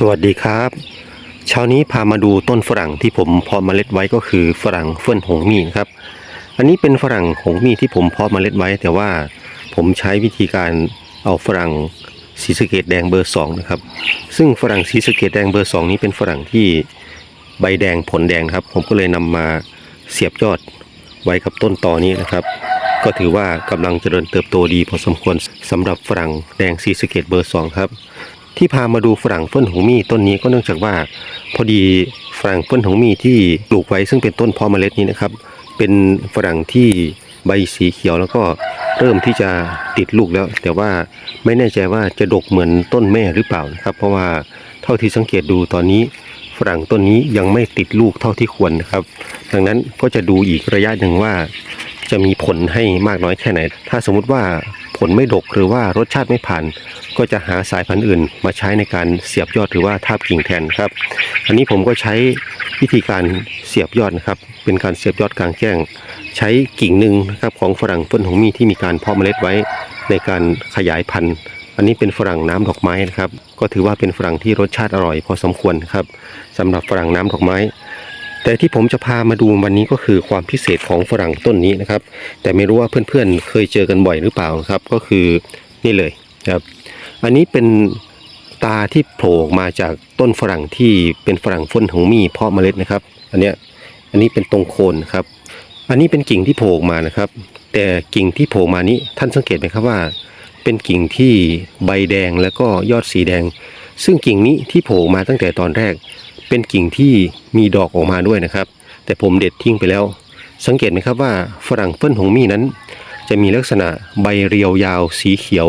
สวัสดีครับ เช้านี้พามาดูต้นฝรั่งที่ผมเพาะเมล็ดไว้ก็คือฝรั่งเฟิ่อนหงมีนะครับ อันนี้เป็นฝรั่งหงมีที่ผมเพาะเมล็ดไว้ แต่ว่าผมใช้วิธีการเอาฝรั่งสีสเกตแดงเบอร์สองนะครับซึ่งฝรั่งสีสเกตแดงเบอร์สองนี้เป็นฝรั่งที่ใบแดงผลแดงครับ ผมก็เลยนำมาเสียบยอดไว้กับต้นตอนี้นะครับ ก็ถือว่ากำลังเจริญเติบโตดีพอสมควรสำหรับฝรั่งแดงสีสเกตเบอร์สองครับ ที่พามาดูฝรั่งเฟิ่นหงมีต้นนี้ก็เนื่องจากว่า พอดีฝรั่งเฟิ่นหงมีที่ปลูกไว้ซึ่งเป็นต้นพาะเมล็ดนี้นะครับ เป็นฝรั่งที่ใบสีเขียวแล้วก็เริ่มที่จะติดลูกแล้ว แต่ว่าไม่แน่ใจว่าจะดกเหมือนต้นแม่หรือเปล่านะครับ เพราะว่าเท่าที่สังเกตดูตอนนี้ฝรั่งต้นนี้ยังไม่ติดลูกเท่าที่ควรนะครับ ดังนั้นก็จะดูอีกระยะหนึ่งว่า จะมีผลให้มากน้อยแค่ไหน ถ้าสมมุติว่าผลไม่ดกหรือว่ารสชาติไม่ผ่าน ก็จะหาสายพันธุ์อื่น มาใช้ในการเสียบยอดหรือว่าทาบกิ่งแทนครับ อันนี้ผมก็ใช้วิธีการเสียบยอดนะครับ เป็นการเสียบยอดกลางแจ้ง ใช้กิ่งหนึ่งนะครับของฝรั่งต้นหงมีที่มีการเพาะเมล็ดไว้ในการขยายพันธุ์ อันนี้เป็นฝรั่งน้ำดอกไม้นะครับ ก็ถือว่าเป็นฝรั่งที่รสชาติอร่อยพอสมควรครับสำหรับฝรั่งน้ำดอกไม้ แต่ที่ผมจะพามาดูวันนี้ก็คือความพิเศษของฝรั่งต้นนี้นะครับ แต่ไม่รู้ว่าเพื่อนๆเคยเจอกันบ่อยหรือเปล่าครับ ก็คือนี่เลยครับ อันนี้เป็นตาที่โผล่ออกมาจากต้นฝรั่งที่เป็นฝรั่งฟ้นของมีเพาะเมล็ดนะครับ อันเนี้ยอันนี้เป็นตรงโคนครับ อันนี้เป็นกิ่งที่โผล่มานะครับ แต่กิ่งที่โผล่มานี้ท่านสังเกตไหมครับว่า เป็นกิ่งที่ใบแดงแล้วก็ยอดสีแดง ซึ่งกิ่งนี้ที่โผล่มาตั้งแต่ตอนแรก เป็นกิ่งที่มีดอกออกมาด้วยนะครับ แต่ผมเด็ดทิ้งไปแล้ว สังเกตไหมครับว่าฝรั่งเฟิ่นหงมี่นั้น จะมีลักษณะใบเรียวยาวสีเขียว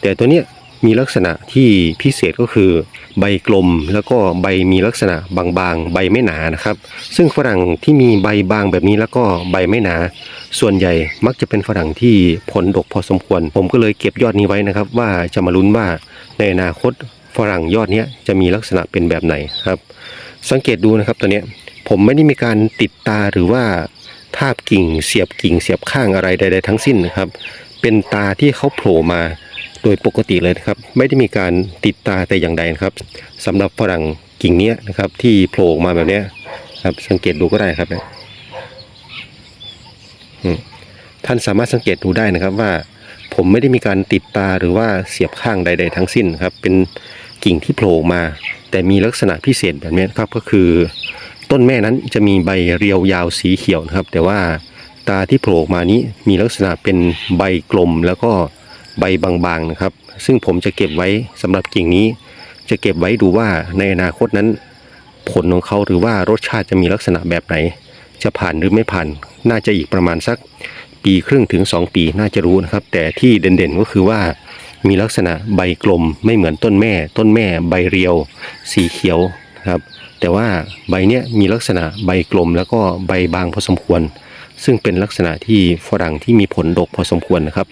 แต่ตัวเนี้ยมีลักษณะที่พิเศษก็คือ ใบกลมแล้วก็ใบมีลักษณะบางๆ ใบไม่หนานะครับ ซึ่งฝรั่งที่มีใบบางแบบนี้แล้วก็ใบไม่หนา ส่วนใหญ่มักจะเป็นฝรั่งที่ผลดกพอสมควร ผมก็เลยเก็บยอดนี้ไว้นะครับ ว่าจะมาลุ้นว่าในอนาคต ฝรั่งยอดนี้จะมีลักษณะเป็นแบบไหนครับ สังเกตดูนะครับตัวเนี้ยผมไม่ได้มีการติดตาหรือว่าทาบกิ่งเสียบกิ่งเสียบข้างอะไรใด ๆ ทั้งสิ้นนะครับ เป็นตาที่เขาโผล่มาโดยปกติเลยนะครับ ไม่ได้มีการติดตาแต่อย่างใดนะครับสำหรับฝรั่งกิ่งเนี้ยนะครับ ที่โผล่มาแบบเนี้ยครับสังเกตดูก็ได้ครับนี่ยอืมท่านสามารถสังเกตดูได้นะครับว่า ผมไม่ได้มีการติดตาหรือว่าเสียบข้างใด ๆ ทั้งสิ้นครับ เป็น กิ่งที่โผล่มา แต่มีลักษณะพิเศษแบบนี้ครับก็คือ ต้นแม่นั้นจะมีใบเรียวยาวสีเขียวนะครับ แต่ว่าตาที่โผล่มานี้มีลักษณะเป็นใบกลมแล้วก็ใบบางๆนะครับ ซึ่งผมจะเก็บไว้สำหรับกิ่งนี้ จะเก็บไว้ดูว่าในอนาคตนั้น ผลของเขาหรือว่ารสชาติจะมีลักษณะแบบไหน จะผ่านหรือไม่ผ่าน น่าจะอีกประมาณสักปีครึ่งถึง 2 ปีน่าจะรู้นะครับ แต่ที่เด่นๆก็คือว่า มีลักษณะใบกลมไม่เหมือนต้นแม่ ต้นแม่ใบเรียว สีเขียวนะครับ แต่ว่าใบเนี้ยมีลักษณะใบกลมแล้วก็ใบบางพอสมควร ซึ่งเป็นลักษณะที่ฝรั่งที่มีผลดกพอสมควรนะครับ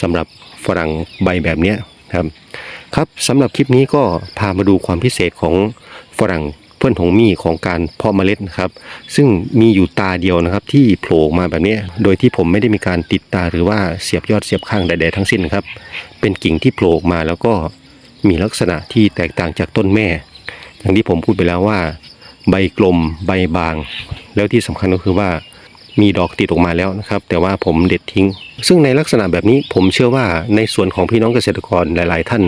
สำหรับฝรั่งใบแบบเนี้ยครับครับสำหรับคลิปนี้ก็พามาดูความพิเศษของฝรั่ง พื่อนหงมีของการเพาะเมล็ดนะครับ ซึ่งมีอยู่ตาเดียวนะครับ ที่โผล่มาแบบนี้ โดยที่ผมไม่ได้มีการติดตาหรือว่าเสียบยอดเสียบข้างใดๆทั้งสิ้นครับ เป็นกิ่งที่โผล่มาแล้วก็มีลักษณะที่แตกต่างจากต้นแม่ อย่างที่ผมพูดไปแล้วว่า ใบกลมใบบาง แล้วที่สำคัญก็คือว่ามีดอกติดออกมาแล้วนะครับ แต่ว่าผมเด็ดทิ้ง ซึ่งในลักษณะแบบนี้ผมเชื่อว่าในส่วนของพี่น้องเกษตรกรหลาย ๆ ท่าน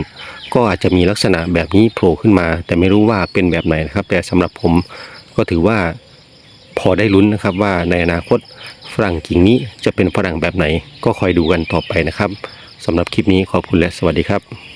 ก็อาจจะมีลักษณะแบบนี้โผล่ขึ้นมา แต่ไม่รู้ว่าเป็นแบบไหนนะครับ แต่สำหรับผมก็ถือว่าพอได้ลุ้นนะครับว่าในอนาคตฝรั่งกิ่งนี้จะเป็นฝรั่งแบบไหน ก็คอยดูกันต่อไปนะครับสำหรับคลิปนี้ขอบคุณและสวัสดีครับ